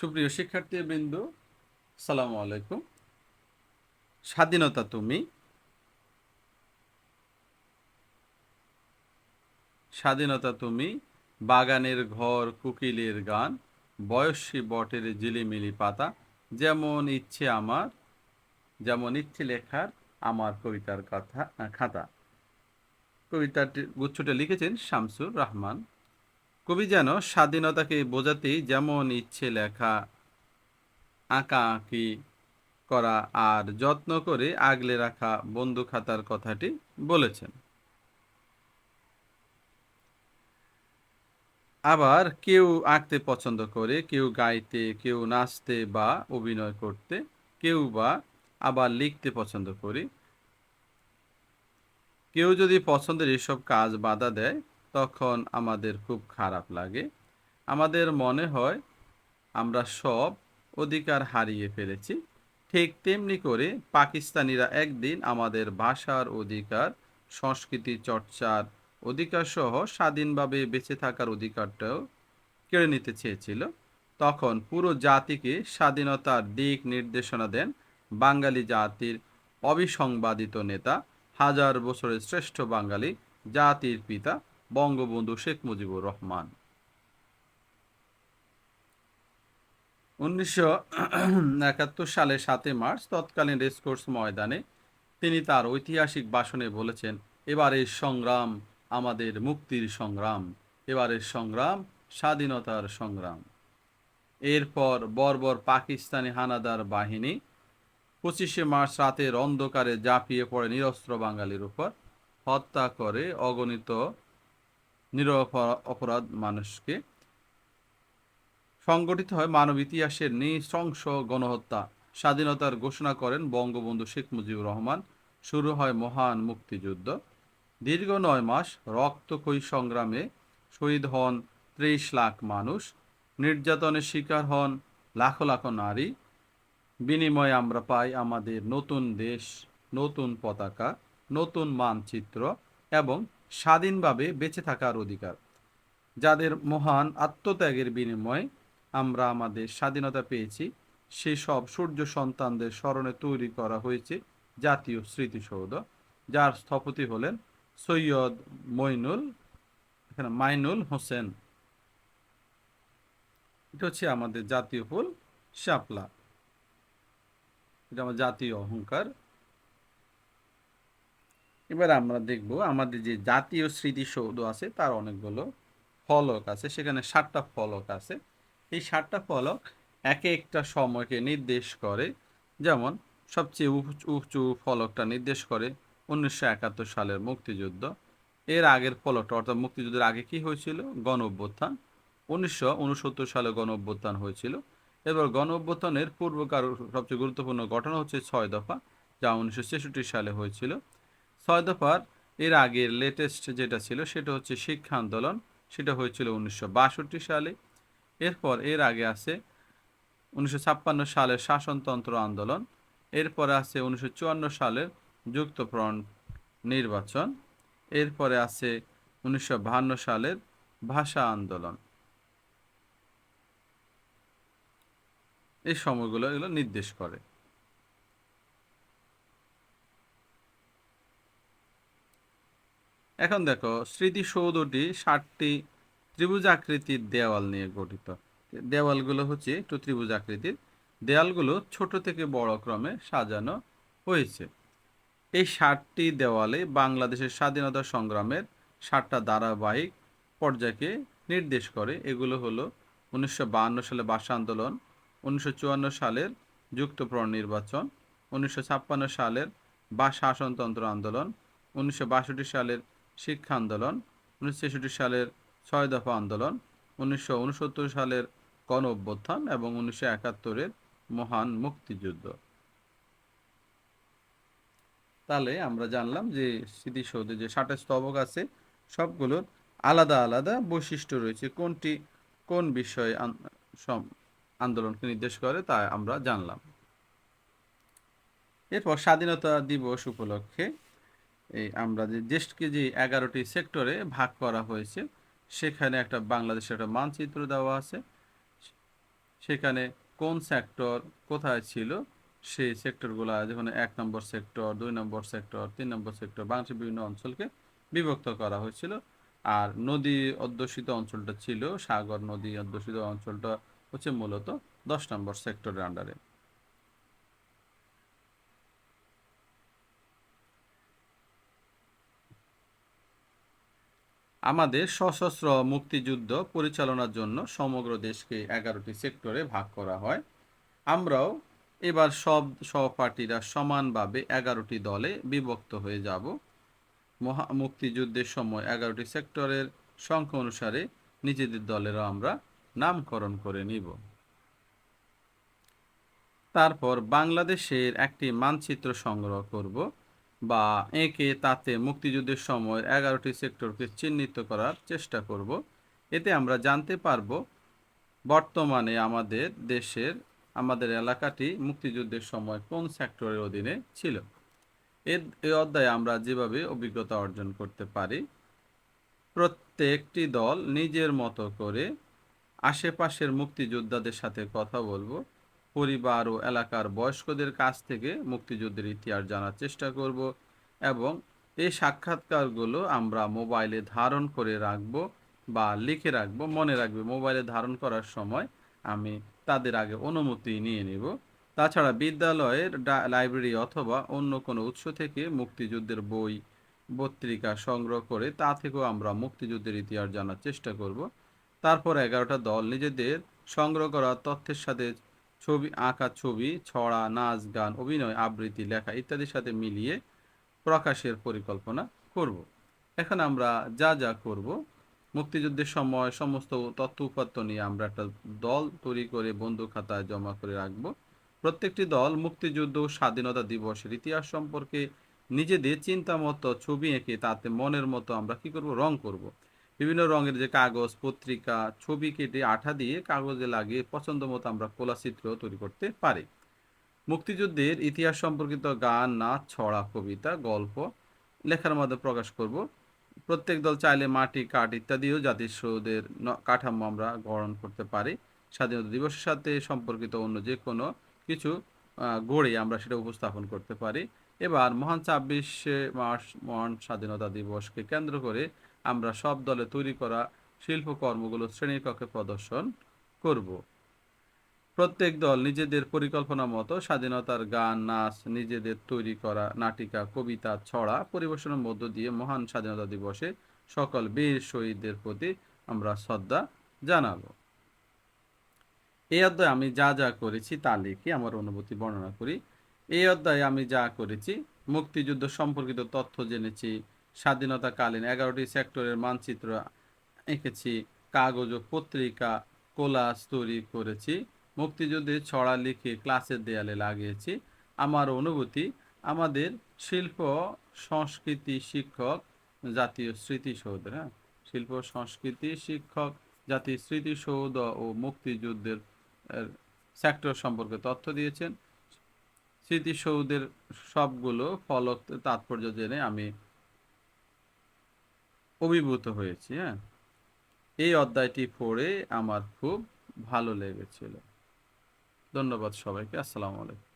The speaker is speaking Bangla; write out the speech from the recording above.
সুপ্রিয় শিক্ষার্থীবৃন্দ, সালামু আলাইকুম। স্বাধীনতা তুমি। স্বাধীনতা তুমি, বাগানের ঘর, কুকিলের গান, বয়সী বটের জিলিমিলি পাতা, যেমন ইচ্ছে আমার, যেমন ইচ্ছে লেখার আমার কবিতার কথা, খাতা। কবিতাটি, গুচ্ছটা লিখেছেন শামসুর রহমান। কবি যেন স্বাধীনতাকে বোঝাতেই যেমন ইচ্ছে লেখা, আঁকা আঁকি করা আর যত্ন করে আগলে রাখা বন্ধু খাতার কথাটি বলেছেন। আবার কেউ আঁকতে পছন্দ করে, কেউ গাইতে, কেউ নাচতে বা অভিনয় করতে, কেউ বা আবার লিখতে পছন্দ করে। কেউ যদি পছন্দের এসব কাজ বাধা দেয় তখন আমাদের খুব খারাপ লাগে। আমাদের মনে হয় আমরা সব অধিকার হারিয়ে ফেলেছি। ঠিক তেমনি করে পাকিস্তানিরা একদিন আমাদের ভাষার অধিকার, সংস্কৃতি চর্চার অধিকার সহ স্বাধীনভাবে বেঁচে থাকার অধিকারটাও কেড়ে নিতে চেয়েছিল। তখন পুরো জাতিকে স্বাধীনতার দিক নির্দেশনা দেন বাঙালি জাতির অবিসংবাদিত নেতা, হাজার বছরের শ্রেষ্ঠ বাঙালি জাতির পিতা বঙ্গবন্ধু শেখ মুজিবুর রহমান। উনিশশো একাত্তর সালে সাতই মার্চ তৎকালীন রেসকোর্স ময়দানে তিনি তার ঐতিহাসিক ভাষণে বলেছেন, এবারের সংগ্রাম আমাদের মুক্তির সংগ্রাম, এবারের সংগ্রাম স্বাধীনতার সংগ্রাম। এরপর বর্বর পাকিস্তানি হানাদার বাহিনী পঁচিশে মার্চ রাতের অন্ধকারে ঝাঁপিয়ে পড়ে নিরস্ত্র বাঙালির উপর, হত্যা করে অগণিত নিরপরাধ মানুষকে সংগঠিত হয় মানব ইতিহাসের নৃশংস গণহত্যা। স্বাধীনতার ঘোষণা করেন বঙ্গবন্ধু শেখ মুজিবুর রহমান। শুরু হয় মহান মুক্তিযুদ্ধ। দীর্ঘ নয় মাস রক্তক্ষয়ী সংগ্রামে শহীদ হন ত্রিশ লাখ মানুষ। নির্যাতনের শিকার হন লাখো লাখো নারী। বিনিময়ে আমরা পাই আমাদের নতুন দেশ, নতুন পতাকা, নতুন মানচিত্র এবং স্বাধীনভাবে বেঁচে থাকার অধিকার। যাদের মহান আত্মত্যাগের বিনিময়ে আমরা আমাদের স্বাধীনতা পেয়েছি, সেসব সূর্য সন্তানদের স্মরণে তৈরি করা হয়েছে জাতীয় স্মৃতিসৌধ, যার স্থপতি হলেন সৈয়দ মইনুল, এখানে মাইনুল হোসেন। এটা হচ্ছে আমাদের জাতীয় ফুল, শাপলা। এটা আমার জাতীয় অহংকার। এবার আমরা দেখব আমাদের যে জাতীয় স্মৃতিসৌধ আছে, তার অনেকগুলো ফলক আছে, সেখানে সাতটা ফলক আছে। এই সাতটা ফলক একে একটা সময়কে নির্দেশ করে, যেমন সবচেয়ে উঁচু ফলকটা নির্দেশ করে উনিশশো একাত্তর সালের মুক্তিযুদ্ধ। এর আগের ফলকটা, অর্থাৎ মুক্তিযুদ্ধের আগে কি হয়েছিল? গণ অভ্যুত্থান উনিশশো উনসত্তর সালে গণ অভ্যুত্থান হয়েছিল। এবার গণ অভ্যুত্থানের পূর্বকার সবচেয়ে গুরুত্বপূর্ণ ঘটনা হচ্ছে ছয় দফা, যা উনিশশো ছেষট্টি সালে হয়েছিল। ছয় দফার এর আগের লেটেস্ট যেটা ছিল সেটা হচ্ছে শিক্ষা আন্দোলন, সেটা হয়েছিল উনিশশো বাষট্টি সালে। এরপর এর আগে আছে উনিশশো ছাপ্পান্ন সালের শাসনতন্ত্র আন্দোলন, এরপরে আছে উনিশশো চুয়ান্ন সালের যুক্তফ্রন্ট নির্বাচন, এরপরে আছে উনিশশো সালের ভাষা আন্দোলন। এই সময়গুলো এগুলো নির্দেশ করে। এখন দেখো, স্মৃতিসৌধটি ষাটটি ত্রিভুজ আকৃতির দেওয়াল নিয়ে গঠিত। দেওয়ালগুলো হচ্ছে একটু ত্রিভুজ আকৃতির দেওয়ালগুলো ছোট থেকে বড় ক্রমে সাজানো হয়েছে। এই ষাটটি দেওয়ালে বাংলাদেশের স্বাধীনতা সংগ্রামের ষাটটা ধারাবাহিক পর্যায়কে নির্দেশ করে। এগুলো হলো উনিশশো সালে ভাষা আন্দোলন, উনিশশো চুয়ান্ন সালের যুক্তপ্রণ নির্বাচন, উনিশশো ছাপ্পান্ন সালের বা শাসনতন্ত্র আন্দোলন, উনিশশো বাষট্টি সালের শিক্ষা আন্দোলন, উনিশশো ছেষট্টি সালের ছয় দফা আন্দোলন, উনিশশো উনসত্তর সালের গণ অভ্যুত্থান এবং উনিশশো একাত্তরের মহান মুক্তিযুদ্ধ। তাহলে আমরা জানলাম যে স্মৃতিসৌধে যে ষাটটা স্তবক আছে, সবগুলোর আলাদা আলাদা বৈশিষ্ট্য রয়েছে। কোনটি কোন বিষয়ে আন্দোলনকে নির্দেশ করে তা আমরা জানলাম। এরপর স্বাধীনতা দিবস উপলক্ষে এই আমরা যে দেশকে যে এগারোটি সেক্টরে ভাগ করা হয়েছে, সেখানে একটা বাংলাদেশের একটা মানচিত্র দেওয়া আছে। সেখানে কোন সেক্টর কোথায় ছিল, সেই সেক্টরগুলো যেখানে এক নম্বর সেক্টর দুই নম্বর সেক্টর তিন নম্বর সেক্টর বাংলাদেশের বিভিন্ন অঞ্চলকে বিভক্ত করা হয়েছিল। আর নদী অধ্যুষিত অঞ্চলটা ছিল, সাগর নদী অধ্যুষিত অঞ্চলটা হচ্ছে মূলত দশ নম্বর সেক্টরের আন্ডারে আমাদের সশস্ত্র মুক্তিযুদ্ধ পরিচালনার জন্য সমগ্র দেশকে এগারোটি সেক্টরে ভাগ করা হয়। আমরাও এবার সব সহপাঠীরা সমানভাবে এগারোটি দলে বিভক্ত হয়ে যাব। মহা মুক্তিযুদ্ধের সময় এগারোটি সেক্টরের সংখ্যা অনুসারে নিজেদের দলেরও আমরা নামকরণ করে নিব। তারপর বাংলাদেশের একটি মানচিত্র সংগ্রহ করব। বা এঁকে তাতে মুক্তিযুদ্ধের সময় এগারোটি সেক্টরকে চিহ্নিত করার চেষ্টা করব। এতে আমরা জানতে পারব, বর্তমানে আমাদের দেশের, আমাদের এলাকাটি মুক্তিযুদ্ধের সময় কোন সেক্টরের অধীনে ছিল। এর এই অধ্যায়ে আমরা যেভাবে অভিজ্ঞতা অর্জন করতে পারি, প্রত্যেকটি দল নিজের মতো করে আশেপাশের মুক্তিযোদ্ধাদের সাথে কথা বলব। পরিবার ও এলাকার বয়স্কদের কাছ থেকে মুক্তিযুদ্ধের ইতিহাস জানার চেষ্টা করব এবং এই সাক্ষাৎকারগুলো আমরা মোবাইলে ধারণ করে রাখব বা লিখে রাখব, মনে রাখবে। মোবাইলে ধারণ করার সময় আমি তাদের আগে অনুমতি নিয়ে নেব। তাছাড়া বিদ্যালয়ের লাইব্রেরি অথবা অন্য কোনো উৎস থেকে মুক্তিযুদ্ধের বই, পত্রিকা সংগ্রহ করে তা থেকেও আমরা মুক্তিযুদ্ধের ইতিহাস জানার চেষ্টা করব। তারপর এগারোটা দল নিজেদের সংগ্রহ করা তথ্যের সাথে ছবি আঁকা, ছবি ছড়া, নাচ, গান, অভিনয়, আবৃত্তি, লেখা ইত্যাদির সাথে মিলিয়ে প্রকাশের পরিকল্পনা করব। এখন আমরা যা যা করব, মুক্তিযুদ্ধের সময় সমস্ত তথ্য উপাত্ত নিয়ে আমরা একটা দল তৈরি করে বন্ধু খাতায় জমা করে রাখব প্রত্যেকটি দল মুক্তিযুদ্ধ স্বাধীনতা দিবসের ইতিহাস সম্পর্কে নিজেদের চিন্তা মতো ছবি এঁকে তাতে মনের মতো আমরা কি করব রং করব। বিভিন্ন রঙের যে কাগজ, পত্রিকা, ছবি কেটে আঠা দিয়ে কাগজে লাগিয়ে পছন্দ মতো আমরা কোলা চিত্র তৈরি করতে পারি। মুক্তিযুদ্ধের ইতিহাস সম্পর্কিত গান, নাচ, ছড়া, কবিতা, গল্প, লেখার মধ্যে প্রকাশ করব। প্রত্যেক দল চাইলে মাটি, কাঠ ইত্যাদিও জাতিস্বদের কাঠামো আমরা গ্রহণ করতে পারি। স্বাধীনতা দিবসের সাথে সম্পর্কিত অন্য যে কোনো কিছু গড়ে আমরা সেটা উপস্থাপন করতে পারি। এবার মহান ছাব্বিশে মার্চ মহান স্বাধীনতা দিবসকে কেন্দ্র করে আমরা সব দলে তৈরি করা শিল্পকর্মগুলো শ্রেণির কক্ষে প্রদর্শন করব। প্রত্যেক দল নিজেদের পরিকল্পনা মতো স্বাধীনতার গান, নাচ, নিজেদের তৈরি করা, নাটিকা, কবিতা, ছড়া পরিবেশনের মধ্য দিয়ে মহান স্বাধীনতা দিবসে সকল বীর শহীদদের প্রতি আমরা শ্রদ্ধা জানাব। এই অধ্যায়ে আমি যা যা করেছি তা লিখে আমার অনুভূতি বর্ণনা করি। এই অধ্যায়ে আমি যা করেছি, মুক্তিযুদ্ধ সম্পর্কিত তথ্য জেনেছি স্বাধীনতাকালীন এগারোটি সেক্টরের মানচিত্র এঁকেছি, কাগজ ও পত্রিকা, কোলাস তৈরি করেছি, মুক্তিযুদ্ধে ছড়া লিখে ক্লাসের দেয়ালে লাগিয়েছি। আমার অনুভূতি, আমাদের শিল্প, সংস্কৃতি শিক্ষক, জাতীয় স্মৃতিসৌধ হ্যাঁ? শিল্প, সংস্কৃতি শিক্ষক, জাতীয় স্মৃতিসৌধ ও মুক্তিযুদ্ধের সেক্টর সম্পর্কে তথ্য দিয়েছেন। স্মৃতিসৌধের সবগুলো ফলক তাৎপর্য জেনে আমি অভিভূত হয়েছি হ্যাঁ? এই অধ্যায়টি পড়ে আমার খুব ভালো লেগেছিল। ধন্যবাদ সবাইকে আসসালামু আলাইকুম।